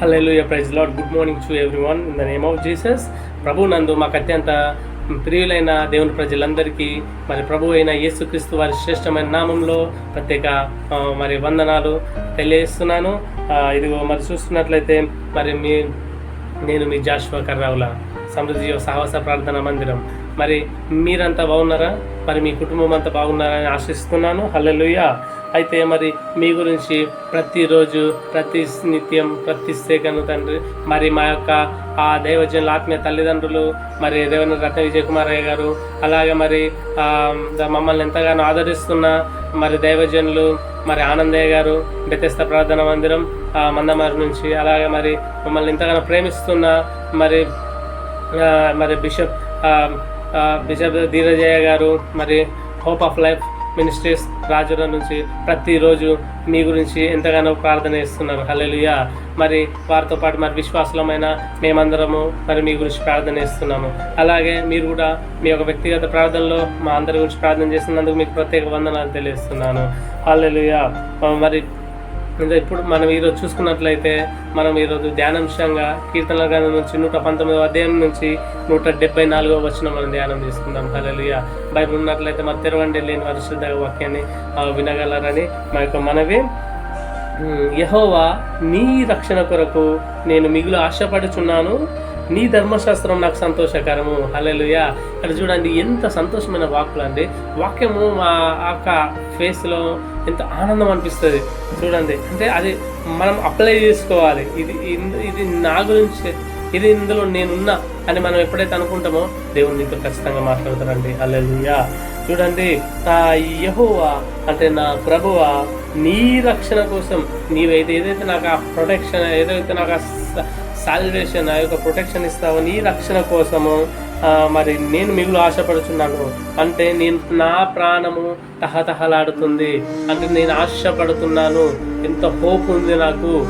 Hallelujah praise lord good morning to every one in the name of Jesus ప్రభు నందు మాకు అత్యంత ప్రియులైన దేవుని ప్రజలందరికీ మరి ప్రభు అయిన యేసుక్రీస్తు వారి శ్రేష్టమైన నామంలో ప్రత్యేక మరి వందనాలు తెలియజేస్తున్నాను. ఇదిగో మరి చూస్తున్నట్లయితే మరి మీ నేను మీ జాష్వా కర్రావుల సమృద్ధి సాహస ప్రార్థన మందిరం. మరి మీరంతా బాగున్నారా? మరి మీ కుటుంబం అంతా బాగున్నారని ఆశిస్తున్నాను. హల్లెలూయా. అయితే మరి మీ గురించి ప్రతిరోజు ప్రతి నిత్యం ప్రతి సేకను తండ్రి మరి మా యొక్క ఆ దైవజనుల ఆత్మీయ తల్లిదండ్రులు మరి దేవన రత్న విజయ్ కుమారయ్య గారు అలాగే మరి మమ్మల్ని ఎంతగానో ఆదరిస్తున్న మరి దైవజనులు మరి ఆనందయ్య గారు బెతెస్త ప్రార్థన మందిరం మందమారి నుంచి అలాగే మరి మమ్మల్ని ఎంతగానో ప్రేమిస్తున్న మరి మరి బిషప్ బిషప్ ధీరజయ్య గారు మరి హోప్ ఆఫ్ లైఫ్ మినిస్ట్రీస్ రాజుల నుంచి ప్రతిరోజు మీ గురించి ఎంతగానో ప్రార్థన చేస్తున్నారు. హల్లెలూయా మరి వారితో పాటు మరి విశ్వాసులమైన మేమందరము మరి మీ గురించి ప్రార్థన చేస్తున్నాము. అలాగే మీరు కూడా మీ యొక్క వ్యక్తిగత ప్రార్థనలో మా అందరి గురించి ప్రార్థన చేస్తున్నందుకు మీకు ప్రత్యేక వందనాలు తెలియజేస్తున్నాను. హల్లెలూయా మరి ఇప్పుడు మనం ఈరోజు చూసుకున్నట్లయితే మనం ఈరోజు ధ్యానాంశంగా కీర్తనల గ్రంథం నుంచి నూట పంతొమ్మిదవ అధ్యాయం నుంచి నూట డెబ్బై నాలుగవ వచ్చిన మనం ధ్యానం చేసుకుందాం. హల్లెలూయా. బైబిల్ ఉన్నట్లయితే మరి తెరవండి లేని పరిశుద్ధ వాక్యాన్ని వినగలరని మా యొక్క మనవి. యహోవా నీ రక్షణ కొరకు నేను మిగులు ఆశపడుచున్నాను. నీ ధర్మశాస్త్రం నాకు సంతోషకరము. హల్లెలూయా. అక్కడ చూడండి ఎంత సంతోషమైన వాక్కులు అండి. వాక్యము మా యొక్క ఫేస్లో ఎంత ఆనందం అనిపిస్తుంది. చూడండి అంటే అది మనం అప్లై చేసుకోవాలి. ఇది ఇది నా గురించి ఇది ఇందులో నేనున్నా అని మనం ఎప్పుడైతే అనుకుంటామో దేవుడు నీతో ఖచ్చితంగా మాట్లాడతారండి అల్లెలుయా చూడండి యహోవా అంటే నా ప్రభువా నీ రక్షణ కోసం నీవైతే ఏదైతే నాకు ఆ ప్రొటెక్షన్ ఏదైతే నాకు ఆ సాల్వేషన్ ఆ యొక్క ప్రొటెక్షన్ ఇస్తావు నీ రక్షణ కోసము మరి నేను మిగులు ఆశపడుచున్నాను. అంటే నేను నా ప్రాణము తహతహలాడుతుంది. అంటే నేను ఆశపడుతున్నాను. ఎంత హోప్ ఉంది నాకు.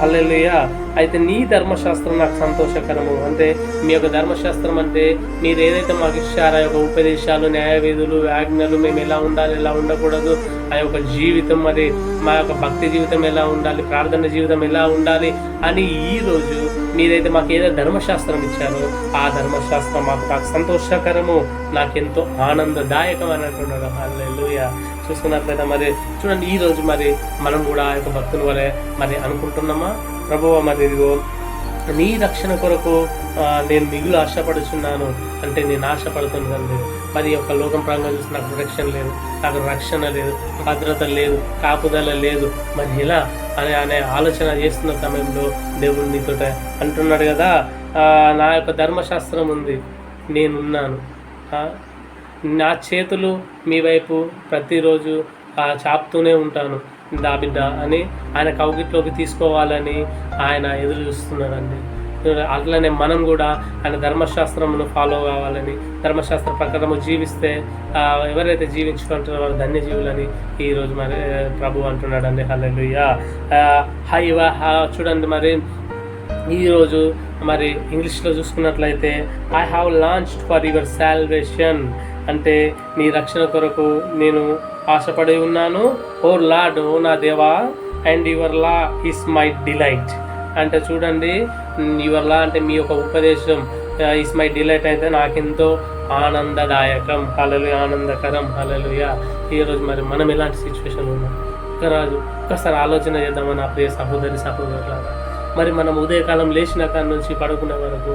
హల్లెలూయా. అయితే నీ ధర్మశాస్త్రం నాకు సంతోషకరము. అంటే మీ యొక్క ధర్మశాస్త్రం అంటే మీరు ఏదైతే మాకు ఇచ్చారో ఆ యొక్క ఉపదేశాలు న్యాయవేదులు ఆజ్ఞలు మేము ఎలా ఉండాలి ఎలా ఉండకూడదు ఆ యొక్క జీవితం మరి మా యొక్క భక్తి జీవితం ఎలా ఉండాలి ప్రార్థన జీవితం ఎలా ఉండాలి అని ఈ రోజు మీరైతే మాకు ఏదైతే ధర్మశాస్త్రం ఇచ్చారో ఆ ధర్మశాస్త్రం మాకు నాకు సంతోషకరము నాకెంతో ఆనందదాయకం అని అంటున్నాడు హల్లెలూయా. చూసుకున్నట్లయితే మరి చూడండి ఈ రోజు మరి మనం కూడా ఆ యొక్క భక్తుల వలె మరి అనుకుంటున్నామా? ప్రభువ మరి ఇదిగో నీ రక్షణ కొరకు నేను మిగులు ఆశపడుచున్నాను. అంటే నేను ఆశపడుతున్నాను మరి ఒక యొక్క లోకం ప్రాంగం చూసి నాకు ప్రొటెక్షన్ లేదు. నాకు రక్షణ లేదు. భద్రత లేదు. కాపుదల లేదు. మరి ఎలా? అనే అనే ఆలోచన చేస్తున్న సమయంలో దేవుడు నీతో అంటున్నాడు కదా నా యొక్క ధర్మశాస్త్రం ఉంది. నేనున్నాను. నా చేతులు మీ వైపు ప్రతిరోజు చాపుతూనే ఉంటాను. దా బిడ్డ అని ఆయన కౌగిట్లోకి తీసుకోవాలని ఆయన ఎదురు చూస్తున్నారండి అట్లనే మనం కూడా ఆయన ధర్మశాస్త్రమును ఫాలో కావాలని ధర్మశాస్త్ర ప్రకారము జీవిస్తే ఎవరైతే జీవించుకుంటారో వారు ధన్యజీవులని ఈరోజు మరి ప్రభు అంటున్నాడండి. హల్లెలుయ్యా హై చూడండి మరి ఈరోజు మరి ఇంగ్లీష్లో చూసుకున్నట్లయితే I have longed for your salvation అంటే నీ రక్షణ కొరకు నేను ఆశపడి ఉన్నాను. ఓ లాడ్ ఓ నా దేవా and your law is my delight. అంటే చూడండి యువర్ లా అంటే మీ యొక్క ఉపదేశం ఈస్ మై డిలైట్ అయితే నాకెంతో ఆనందదాయకం. హలలు ఆనందకరం. హలలుయ ఈరోజు మరి మనం ఎలాంటి సిచ్యువేషన్ ఉన్నాం? ఒకరాజు ఒక్కసారి ఆలోచన చేద్దామని నా ప్రియ సహోదరి సహోదరులారా? మరి మనం ఉదయకాలం లేచిన కాడ నుంచి పడుకునే వరకు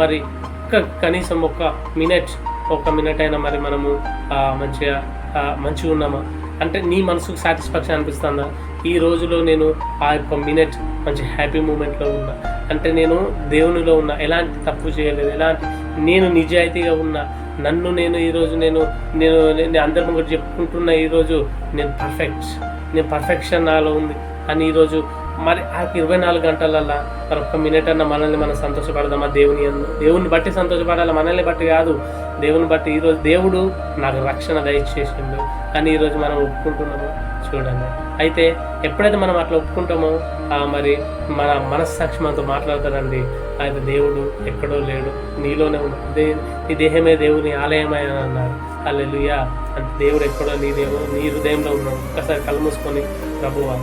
మరి ఒక్క కనీసం ఒక మినిట్ ఒక మినిట్ అయినా మరి మనము మంచిగా మంచిగా ఉన్నామా? అంటే నీ మనసుకు సాటిస్ఫాక్షన్ అనిపిస్తుందా? ఈ రోజులో నేను ఆ యొక్క మినిట్ మంచి హ్యాపీ మూమెంట్లో ఉన్నా. అంటే నేను దేవునిలో ఉన్నా. ఎలాంటి తప్పు చేయలేదు. ఎలాంటి నేను నిజాయితీగా ఉన్నా. నన్ను నేను ఈరోజు నేను నేను నేను అందరి ముందు చెప్పుకుంటున్న ఈరోజు నేను పర్ఫెక్ట్ నేను పర్ఫెక్షన్ నాలో ఉంది. అని ఈరోజు మరి ఆ ఇరవై నాలుగు గంటలల్లా మరి ఒక్క మినిట్ అన్న మనల్ని మనం సంతోషపడదామా దేవుని యందు దేవుని బట్టి సంతోషపడాలి? మనల్ని బట్టి కాదు. దేవుని బట్టి ఈరోజు దేవుడు నాకు రక్షణ దయచేసిండు. అని ఈరోజు మనం ఒప్పుకుంటున్నాము? చూడండి. అయితే ఎప్పుడైతే మనం అట్లా ఒప్పుకుంటామో మరి మన మనస్సాక్షి మనతో మాట్లాడతారండి. అయితే దేవుడు ఎక్కడో లేడు. నీలోనే ఉన్నాడు. దే నీ దేహమే దేవుని ఆలయమే అని అన్నారు. అల్లెలుయా అంటే దేవుడు ఎక్కడో నీ దేవుడు నీ హృదయంలో ఉన్నాడు. ఒక్కసారి కళ్ళు మూసుకొని ప్రభువా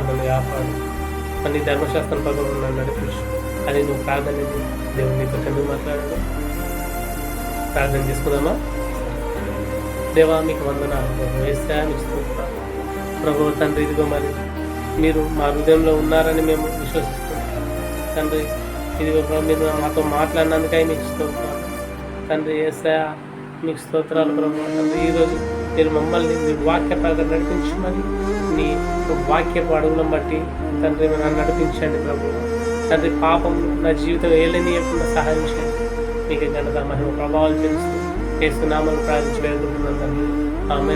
మనల్ని కాపాడు. అని ధర్మశాస్త్రం ప్రకారం నన్ను నడిపించు. అని నువ్వు ప్రార్థన దేవుడు నీతో ఎందుకు మాట్లాడాడు ప్రార్థన చేసుకుందామా? దేవా మీకు వందన వేస్తాను వేస్తే ప్రభు తండ్రి ఇదిగో మరి మీరు మా హృదయంలో ఉన్నారని మేము విశ్వసిస్తున్నాం. తండ్రి ఇదిగో ప్రభు మీరు మాతో మాట్లాడినందుకై మీకు స్తోత్రాలు. తండ్రి ఏసయా మీకు స్తోత్రాలు ప్రభు. తండ్రి ఈరోజు మీరు మమ్మల్ని మీ వాక్య ప్రకారం నడిపించమని నీ వాక్యపు అడుగులను బట్టి తండ్రి నన్ను నడిపించండి ప్రభు. తండ్రి పాపం నా జీవితం ఏలేనియకుండా సహాయం చేయండి. మీకు ఘనత మహిమ ప్రభావాలు తెలుస్తూ చేస్తున్నామని ప్రార్థించి వేడుకుంటున్నాను తండ్రి. ఆమె